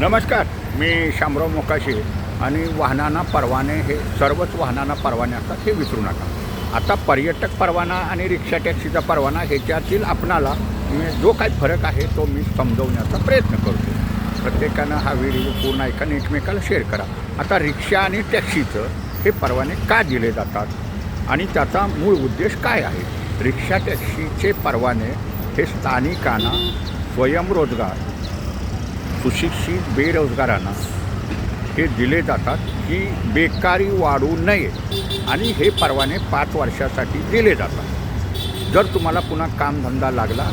नमस्कार मी शामराव मोकाशी आणि वाहनांना परवाने हे सर्वच वाहनांना परवाने असतात हे विसरू नका. आता पर्यटक परवाना आणि रिक्षा टॅक्सीचा परवाना ह्याच्यातील आपणाला जो काही फरक आहे तो मी समजवण्याचा प्रयत्न करतो. प्रत्येकानं हा व्हिडिओ पूर्ण ऐका आणि एकमेकाला शेअर करा. आता रिक्षा आणि टॅक्सीचं हे परवाने का दिले जातात आणि त्याचा मूळ उद्देश काय आहे? रिक्षा टॅक्सीचे परवाने हे स्थानिकांना स्वयंरोजगार सुशिक्षित बेरोजगारांना हे दिले जातात की बेकारी वाढू नये आणि हे परवाने पाच वर्षासाठी दिले जातात. जर तुम्हाला पुन्हा कामधंदा लागला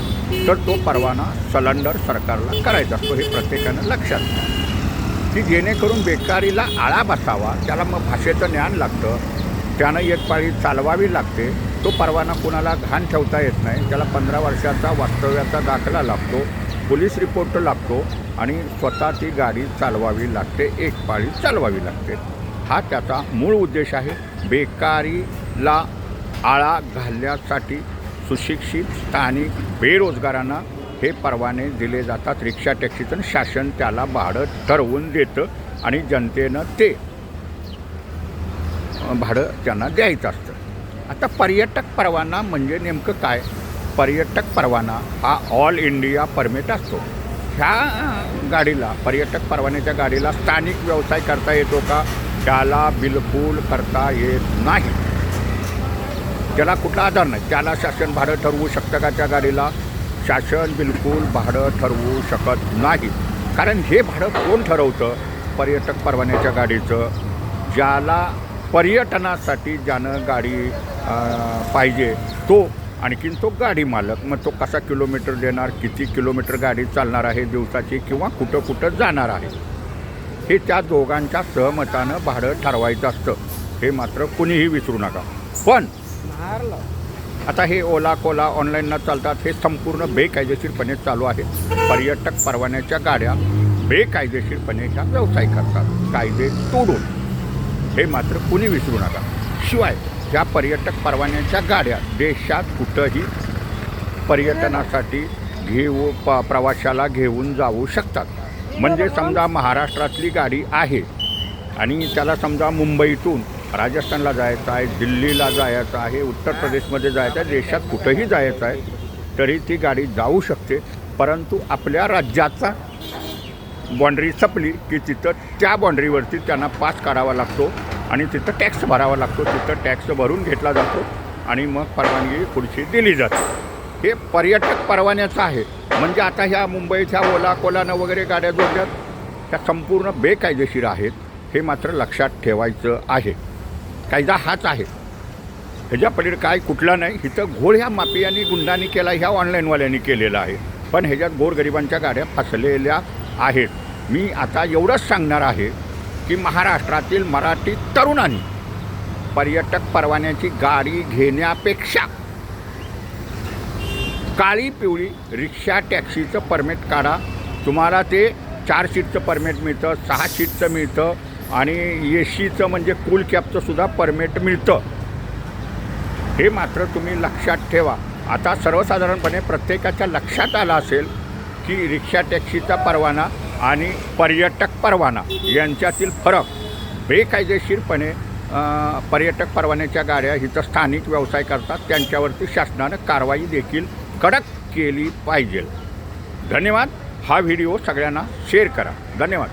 तर तो परवाना सलंडर सरकारला करायचा असतो हे प्रत्येकानं लक्षात घ्या. की जेणेकरून बेकारीला आळा बसावा त्याला मग भाषेचं ज्ञान लागतं त्यानं एक पाळी चालवावी लागते तो परवाना कुणाला घाण ठेवता येत नाही त्याला पंधरा वर्षाचा वास्तव्याचा दाखला लागतो पोलीस रिपोर्ट लागतो आणि स्वतः ती गाडी चालवावी लागते एक पाळी चालवावी लागते. हा त्याचा मूळ उद्देश आहे. बेकारीला आळा घालण्यासाठी सुशिक्षित स्थानिक बेरोजगारांना हे परवाने दिले जातात. रिक्षा टॅक्सीचं शासन त्याला भाडं ठरवून देतं आणि जनतेनं ते भाडं त्यांना द्यायचं असतं. आता पर्यटक परवाना म्हणजे नेमकं काय? पर्यटक परवाना हा ऑल इंडिया परमिट असतो. ह्या गाडीला पर्यटक परवान्याच्या गाडीला स्थानिक व्यवसाय करता येतो का? त्याला बिलकुल करता येत नाही. त्याला कुठला आधार नाही. त्याला शासन भाडं ठरवू शकतं का त्या गाडीला? शासन बिलकुल भाडं ठरवू शकत नाही. कारण हे भाडं कोण ठरवतं? पर्यटक परवान्याच्या गाडीचं. ज्याला पर्यटनासाठी ज्यानं गाडी पाहिजे तो आणखीन तो गाडी मालक. मग तो कसा किलोमीटर देणार किती किलोमीटर गाडी चालणार आहे दिवसाची किंवा कुठं कुठं जाणार आहे? हे त्या दोघांच्या सहमतानं भाडं ठरवायचं असतं. हे मात्र कुणीही विसरू नका. पण आता हे ओला कोला ऑनलाईन न चालतात हे संपूर्ण बेकायदेशीरपणे चालू आहे. पर्यटक परवान्याच्या गाड्या बेकायदेशीरपणे ह्या व्यवसाय करतात. कायदे तोडून. हे मात्र कुणी विसरू नका. शिवाय ह्या पर्यटक परवान्याच्या गाड्या देशात कुठंही पर्यटनासाठी घेऊ प प्रवाशाला घेऊन जाऊ शकतात. म्हणजे समजा महाराष्ट्रातली गाडी आहे आणि त्याला समजा मुंबईतून राजस्थानला जायचं आहे दिल्लीला जायचं आहे उत्तर प्रदेशमध्ये जायचं आहे देशात कुठंही जायचं आहे तरी ती गाडी जाऊ शकते. परंतु आपल्या राज्याचा बाँड्री संपली की तिथं त्या बाँड्रीवरती त्यांना पास काढावा लागतो. आणि तिथं टॅक्स भरावा लागतो. तिथं टॅक्स भरून घेतला जातो आणि मग परवानगी पुढची दिली जाते. हे पर्यटक परवान्याचं आहे. म्हणजे आता ह्या मुंबईच्या ओला कोलानं वगैरे गाड्या जोडल्यात त्या संपूर्ण बेकायदेशीर आहेत. हे मात्र लक्षात ठेवायचं आहे. कायदा हाच आहे. ह्याच्या पलीकडे काय कुठला नाही. इथं घोळ ह्या माफियांनी गुंडांनी केला ह्या ऑनलाईनवाल्यांनी केलेला आहे. पण ह्याच्यात गोरगरिबांच्या गाड्या फसलेल्या आहेत. मी आता एवढंच सांगणार आहे की महाराष्ट्रातील मराठी तरुणांनी पर्यटक परवान्याची गाडी घेण्यापेक्षा काळी पिवळी रिक्षा टॅक्सीचं परमिट काढा. तुम्हाला ते चार सीटचं परमिट मिळतं सहा सीटचं मिळतं आणि ए सीचं म्हणजे कूल कॅबचं सुद्धा परमिट मिळतं. हे मात्र तुम्ही लक्षात ठेवा. आता सर्वसाधारणपणे प्रत्येकाच्या लक्षात आलं असेल की रिक्षा टॅक्सीचा परवाना आणि पर्यटक परवाना यांच्यातील फरक बेकायदेशीरपणे पर्यटक परवान्याच्या गाड्या इथं स्थानिक व्यवसाय करतात. त्यांच्यावरती शासनानं कारवाई देखील कडक केली पाहिजे. धन्यवाद. हा व्हिडिओ सगळ्यांना शेअर करा. धन्यवाद.